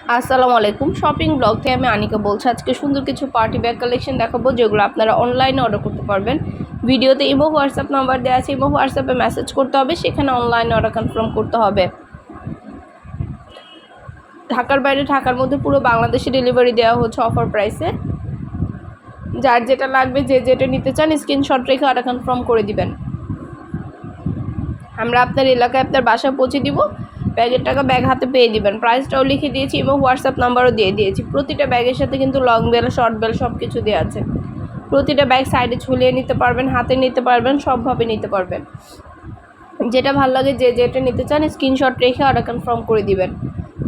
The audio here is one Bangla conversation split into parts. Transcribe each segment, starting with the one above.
আসসালামু আলাইকুম। শপিং ব্লগ থেকে আমি আনিকা বলছি, আজকে সুন্দর কিছু পার্টি ব্যাগ কালেকশন দেখাবো, যেগুলো আপনারা অনলাইনে অর্ডার করতে পারবেন। ভিডিওতে ইমো হোয়াটসঅ্যাপ নাম্বার দেওয়া আছে ইমো হোয়াটসঅ্যাপে মেসেজ করতে হবে, সেখানে অনলাইনে অর্ডার কনফার্ম করতে হবে। ঢাকার বাইরে, ঢাকার মধ্যে পুরো বাংলাদেশে ডেলিভারি দেওয়া হচ্ছে অফার প্রাইসে যার যেটা লাগবে, যে যেটা নিতে চান স্ক্রিনশট রেখে অর্ডার কনফার্ম করে দিবেন। আমরা আপনার এলাকায় আপনার বাসায় পৌঁছে দিব। ব্যাগের টাকা ব্যাগ হাতে পেয়ে দিবেন। প্রাইসটাও লিখে দিয়েছি এবং হোয়াটসঅ্যাপ নাম্বারও দিয়ে দিয়েছি। প্রতিটা ব্যাগের সাথে কিন্তু লং বেল শর্ট বেল সব কিছু দেওয়া আছে। প্রতিটা ব্যাগ সাইডে ঝুলিয়ে নিতে পারবেন, হাতে নিতে পারবেন, সবভাবে নিতে পারবেন। যেটা ভালো লাগে যে যেটা নিতে চান স্ক্রিনশট রেখে অর্ডার কনফার্ম করে দিবেন।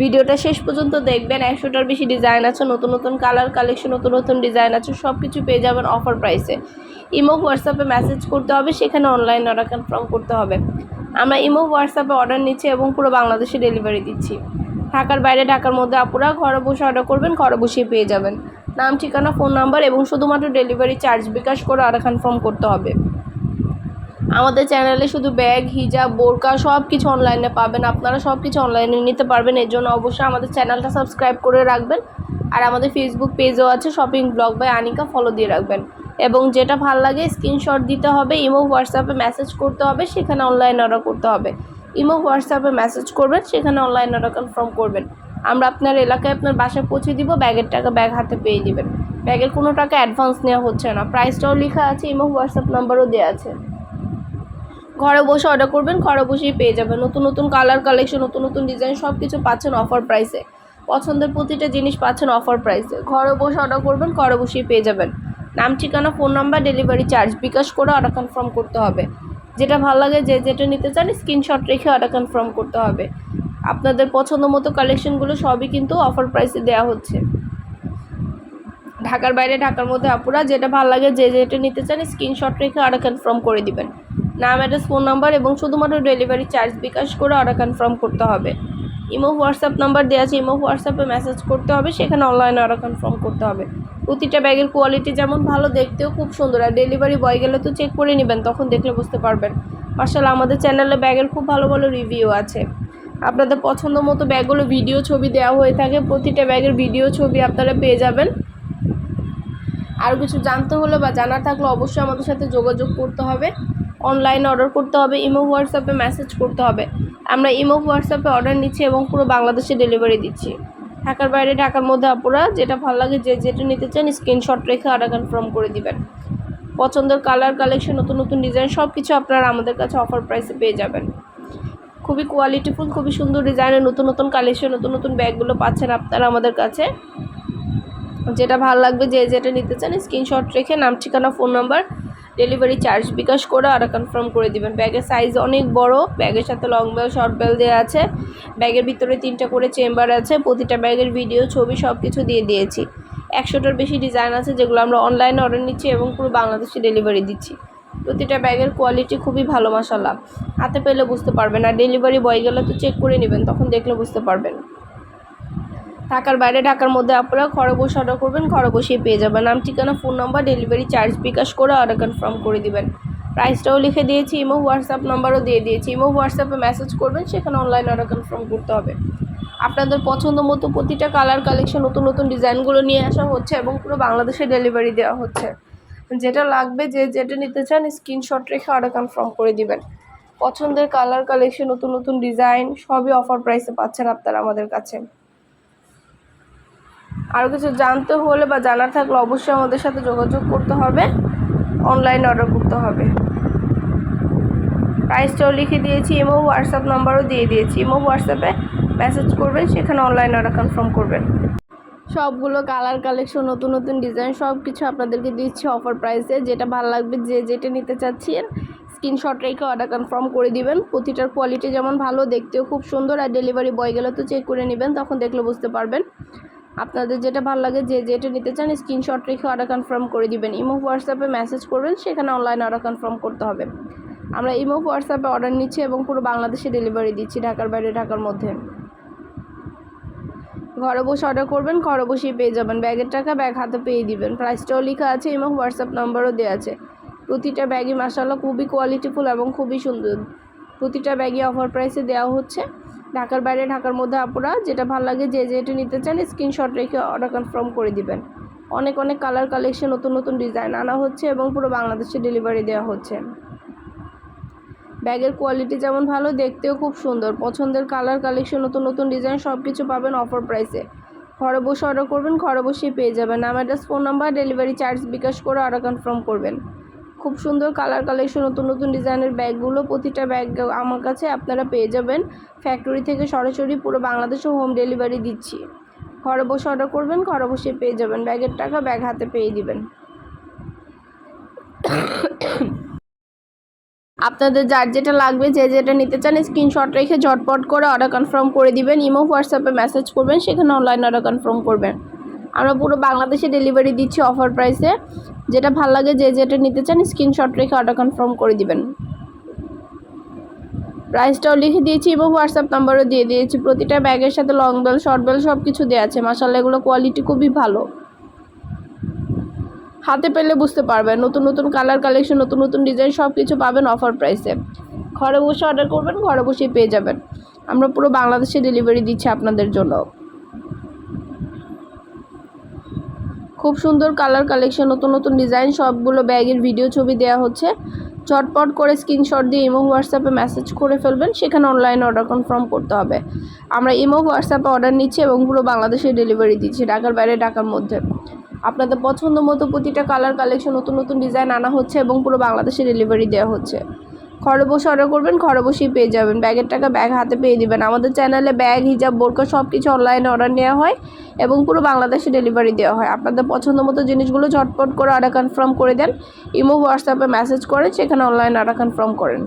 ভিডিওটা শেষ পর্যন্ত দেখবেন, একশোটার বেশি ডিজাইন আছে, নতুন নতুন কালার কালেকশন নতুন নতুন ডিজাইন আছে সব কিছু পেয়ে যাবেন অফার প্রাইসে ইমো হোয়াটসঅ্যাপে মেসেজ করতে হবে, সেখানে অনলাইন অর্ডার কনফার্ম করতে হবে। আমরা ইমো, হোয়াটসঅ্যাপে অর্ডার নিচ্ছি এবং পুরো বাংলাদেশে ডেলিভারি দিচ্ছি। ঢাকার বাইরে, ঢাকার মধ্যে আপুরা ঘরে বসে অর্ডার করবেন, ঘরে বসেই পেয়ে যাবেন। নাম, ঠিকানা ফোন নাম্বার এবং শুধুমাত্র ডেলিভারি চার্জ বিকাশ করে অর্ডার কনফার্ম করতে হবে। আমাদের চ্যানেলে শুধু ব্যাগ হিজাব বোরকা সব কিছু অনলাইনে পাবেন। আপনারা সব কিছু অনলাইনে নিতে পারবেন। এর জন্য অবশ্যই আমাদের চ্যানেলটা সাবস্ক্রাইব করে রাখবেন। আর আমাদের ফেসবুক পেজও আছে shopping blog by Anika follow দিয়ে রাখবেন। এবং যেটা ভালো লাগে স্ক্রিনশট দিতে হবে, ইমো হোয়াটসঅ্যাপে মেসেজ করতে হবে, সেখানে অনলাইন অর্ডার করতে হবে। ইমো হোয়াটসঅ্যাপে মেসেজ করবেন, সেখানে অনলাইন অর্ডার কনফার্ম করবেন। আমরা আপনার এলাকায় আপনার বাসায় পৌঁছে দিব ব্যাগের টাকা ব্যাগ হাতে পেয়ে দিবেন ব্যাগের কোনো টাকা অ্যাডভান্স নেওয়া হচ্ছে না। প্রাইসটাও লেখা আছে, ইমো হোয়াটসঅ্যাপ নাম্বারও দেওয়া আছে। ঘরে বসে অর্ডার করবেন, ঘরে বসেই পেয়ে যাবেন। নতুন নতুন কালার কালেকশন নতুন নতুন ডিজাইন সব কিছু পাচ্ছেন অফার প্রাইসে পছন্দের প্রতিটা জিনিস পাচ্ছেন অফার প্রাইসে ঘরে বসে অর্ডার করবেন, ঘরে বসেই পেয়ে যাবেন। নাম, ঠিকানা phone number delivery charge bKash করে অর্ডার কনফার্ম করতে হবে। যেটা ভালো লাগে, যে যেটা নিতে চান স্ক্রিনশট রেখে অর্ডার কনফার্ম করতে হবে। আপনাদের পছন্দ মতো কালেকশনগুলো সবই কিন্তু অফার প্রাইসে দেওয়া হচ্ছে। ঢাকার বাইরে, ঢাকার মধ্যে আপুরা যেটা ভালো লাগে, যে যেটা নিতে চান স্ক্রিনশট রেখে অর্ডার কনফার্ম করে দিবেন। নাম অ্যাড্রেস ফোন নাম্বার এবং শুধুমাত্র ডেলিভারি চার্জ বিকাশ করে অর্ডার কনফার্ম করতে হবে। ইমো, হোয়াটসঅ্যাপ নাম্বার দেওয়া আছে, ইমো, হোয়াটসঅ্যাপে মেসেজ করতে হবে, সেখানে অনলাইনে অর্ডার কনফার্ম করতে হবে। প্রতিটা ব্যাগের কোয়ালিটি যেমন ভালো, দেখতেও খুব সুন্দর। আর ডেলিভারি বয় গেলে তো চেক করে নেবেন, তখন দেখলে বুঝতে পারবেন। মার্শাল আমাদের চ্যানেলে ব্যাগের খুব ভালো ভালো রিভিউ আছে। আপনাদের পছন্দ মতো ব্যাগগুলো ভিডিও ছবি দেওয়া হয়ে থাকে, প্রতিটা ব্যাগের ভিডিও ছবি আপনারা পেয়ে যাবেন। আর কিছু জানতে হলে বা জানার থাকলে অবশ্যই আমাদের সাথে যোগাযোগ করতে হবে। অনলাইনে অর্ডার করতে হবে, ইমো, হোয়াটসঅ্যাপে মেসেজ করতে হবে। আমরা ইমো, হোয়াটসঅ্যাপে অর্ডার নিচ্ছি এবং পুরো বাংলাদেশে ডেলিভারি দিচ্ছি। ঢাকার বাইরে, ঢাকার মধ্যে আপুরা, যেটা ভালো লাগে, যে যেটা নিতে চান স্ক্রিনশট রেখে অর্ডার কনফার্ম করে দিবেন। পছন্দের কালার কালেকশন নতুন নতুন ডিজাইন সব কিছু আপনারা আমাদের কাছে অফার প্রাইসে পেয়ে যাবেন। খুবই কোয়ালিটিফুল খুবই সুন্দর ডিজাইনের নতুন নতুন কালেকশন নতুন নতুন ব্যাগগুলো পাচ্ছেন আপনারা আমাদের কাছে। যেটা ভালো লাগবে, যে যেটা নিতে চান স্ক্রিনশট রেখে, নাম, ঠিকানা phone number delivery charge bKash করে আর কনফার্ম করে দিবেন। ব্যাগের সাইজ অনেক বড় ব্যাগের সাথে লং বেল শর্ট বেল দেওয়া আছে। ব্যাগের ভিতরে তিনটা করে চেম্বার আছে, প্রতিটা ব্যাগের ভিডিও ছবি সব কিছু দিয়ে দিয়েছি। একশোটার বেশি ডিজাইন আছে যেগুলো আমরা অনলাইনে অর্ডার নিচ্ছি এবং পুরো বাংলাদেশে ডেলিভারি দিচ্ছি। প্রতিটা ব্যাগের কোয়ালিটি খুবই ভালো মশালা হাতে পেলে বুঝতে পারবেন, আর ডেলিভারি বয় গেলে তো চেক করে নেবেন, তখন দেখলে বুঝতে পারবেন। ঢাকার বাইরে, ঢাকার মধ্যে আপনারা ঘরে বসে অর্ডার করবেন ঘরে বসেই পেয়ে যাবেন। নাম, ঠিকানা phone number delivery charge bKash করে অর্ডার কনফার্ম করে দিবেন। প্রাইসটাও লিখে দিয়েছি ইমো হোয়াটসঅ্যাপ নাম্বারও দিয়ে দিয়েছি। ইমো হোয়াটসঅ্যাপে মেসেজ করবেন, সেখানে অনলাইন অর্ডার কনফার্ম করতে হবে। আপনাদের পছন্দ মতো প্রতিটা কালার কালেকশন নতুন নতুন ডিজাইনগুলো নিয়ে আসা হচ্ছে এবং পুরো বাংলাদেশে ডেলিভারি দেওয়া হচ্ছে। যেটা লাগবে, যে যেটা নিতে চান স্ক্রিনশট রেখে অর্ডার কনফার্ম করে দিবেন। পছন্দের কালার কালেকশন নতুন নতুন ডিজাইন, সবই অফার প্রাইসে পাচ্ছেন আপনারা আমাদের কাছে। আরও কিছু জানতে হলে বা জানার থাকলে অবশ্যই আমাদের সাথে যোগাযোগ করতে হবে। অনলাইন অর্ডার করতে হবে। প্রাইসটাও লিখে দিয়েছি ইমো হোয়াটসঅ্যাপ নাম্বারও দিয়ে দিয়েছি। ইমো হোয়াটসঅ্যাপে মেসেজ করবেন, সেখানে অনলাইন অর্ডার কনফার্ম করবেন। সবগুলো কালার কালেকশন নতুন নতুন ডিজাইন সব কিছু আপনাদেরকে দিচ্ছি অফার প্রাইসে যেটা ভালো লাগবে, যে যেটা নিতে চাচ্ছেন স্ক্রিনশট রেখে অর্ডার কনফার্ম করে দিবেন। প্রতিটার কোয়ালিটি যেমন ভালো, দেখতেও খুব সুন্দর। আর ডেলিভারি বয় গেলে তো চেক করে নেবেন, তখন দেখলে বুঝতে পারবেন। আপনাদের যেটা ভালো লাগে যে যেটা নিতে চান স্ক্রিনশট রেখে অর্ডার কনফার্ম করে দিবেন। ইমো হোয়াটসঅ্যাপে মেসেজ করবেন, সেখানে অনলাইন অর্ডার কনফার্ম করতে হবে। আমরা ইমো হোয়াটসঅ্যাপে অর্ডার নিচ্ছি এবং পুরো বাংলাদেশে ডেলিভারি দিচ্ছি, ঢাকার বাইরে, ঢাকার মধ্যে। ঘরে বসে অর্ডার করবেন, ঘরে বসেই পেয়ে যাবেন। ব্যাগের টাকা ব্যাগ হাতে পেয়ে দিবেন। প্রাইসটাও লেখা আছে এবং হোয়াটসঅ্যাপ নাম্বারও দেওয়া আছে। প্রতিটা ব্যাগই মাসাল্লাহ খুবই কোয়ালিটিফুল এবং খুবই সুন্দর। প্রতিটা ব্যাগই অফার প্রাইসে দেওয়া হচ্ছে। ঢাকার বাইরে, ঢাকার মধ্যে আপুরা যেটা ভালো লাগে যে যেটা নিতে চান স্ক্রিনশট রেখে অর্ডার কনফার্ম করে দিবেন। অনেক অনেক কালার কালেকশন নতুন নতুন ডিজাইন আনা হচ্ছে এবং পুরো বাংলাদেশে ডেলিভারি দেওয়া হচ্ছে। ব্যাগের কোয়ালিটি যেমন ভালো, দেখতেও খুব সুন্দর। পছন্দের কালার কালেকশন নতুন নতুন ডিজাইন সব কিছু পাবেন অফার প্রাইসে ঘরে বসে অর্ডার করবেন, ঘরে বসেই পেয়ে যাবেন। নাম address phone number delivery charge bKash করে অর্ডার কনফার্ম করবেন। খুব সুন্দর কালার কালেকশন নতুন নতুন ডিজাইনের ব্যাগগুলো প্রতিটা ব্যাগ আমার কাছে আপনারা পেয়ে যাবেন। ফ্যাক্টরি থেকে সরাসরি পুরো বাংলাদেশে হোম ডেলিভারি দিচ্ছি। ঘরে বসে অর্ডার করবেন, ঘরে বসে পেয়ে যাবেন। ব্যাগের টাকা ব্যাগ হাতে পেয়ে দিবেন। আপনাদের যার যেটা লাগবে, যে যেটা নিতে চান স্ক্রিনশট রেখে ঝটপট করে অর্ডার কনফার্ম করে দিবেন। ইমো হোয়াটসঅ্যাপে মেসেজ করবেন, সেখানে অনলাইন অর্ডার কনফার্ম করবেন। আমরা পুরো বাংলাদেশে ডেলিভারি দিচ্ছি অফার প্রাইসে যেটা ভালো লাগে যে যেটা নিতে চান স্ক্রিনশট রেখে অর্ডার কনফার্ম করে দিবেন। প্রাইসটাও লিখে দিয়েছি, এবং হোয়াটসঅ্যাপ নাম্বারও দিয়ে দিয়েছি। প্রতিটা ব্যাগের সাথে লং বেল শর্ট বেল সব কিছু দেওয়া আছে। মাসাল্লাহ এগুলো কোয়ালিটি খুবই ভালো। হাতে পেলে বুঝতে পারবেন, নতুন নতুন কালার কালেকশন নতুন নতুন ডিজাইন সব কিছু পাবেন অফার প্রাইসে ঘরে বসে অর্ডার করবেন, ঘরে বসেই পেয়ে যাবেন। আমরা পুরো বাংলাদেশে ডেলিভারি দিচ্ছি আপনাদের জন্য। খুব সুন্দর কালার কালেকশন নতুন নতুন ডিজাইন সবগুলো ব্যাগের ভিডিও ছবি দেওয়া হচ্ছে। চটপট করে স্ক্রিনশট দিয়ে ইমো হোয়াটসঅ্যাপে মেসেজ করে ফেলবেন, সেখানে অনলাইন অর্ডার কনফার্ম করতে হবে। আমরা ইমো হোয়াটসঅ্যাপে অর্ডার নিচ্ছি এবং পুরো বাংলাদেশে ডেলিভারি দিচ্ছি, ঢাকার বাইরে, ঢাকার মধ্যে। আপনাদের পছন্দ মতো প্রতিটা কালার কালেকশন নতুন নতুন ডিজাইন আনা হচ্ছে এবং পুরো বাংলাদেশে ডেলিভারি দেওয়া হচ্ছে। বসে অর্ডার করবেন বসেই পেয়ে যাবেন। ব্যাগের টাকা ব্যাগ হাতে পেয়ে দিবেন। আমাদের চ্যানেলে ব্যাগ হিজাব বোরকা সব কিছু অনলাইনে অর্ডার নেওয়া হয় এবং পুরো বাংলাদেশে ডেলিভারি দেওয়া হয়। আপনাদের পছন্দ মতো জিনিসগুলো ঝটপট করে অর্ডার কনফার্ম করে দেন। ইমো হোয়াটসঅ্যাপে মেসেজ করেন, সেখানে অনলাইন অর্ডার কনফার্ম করেন।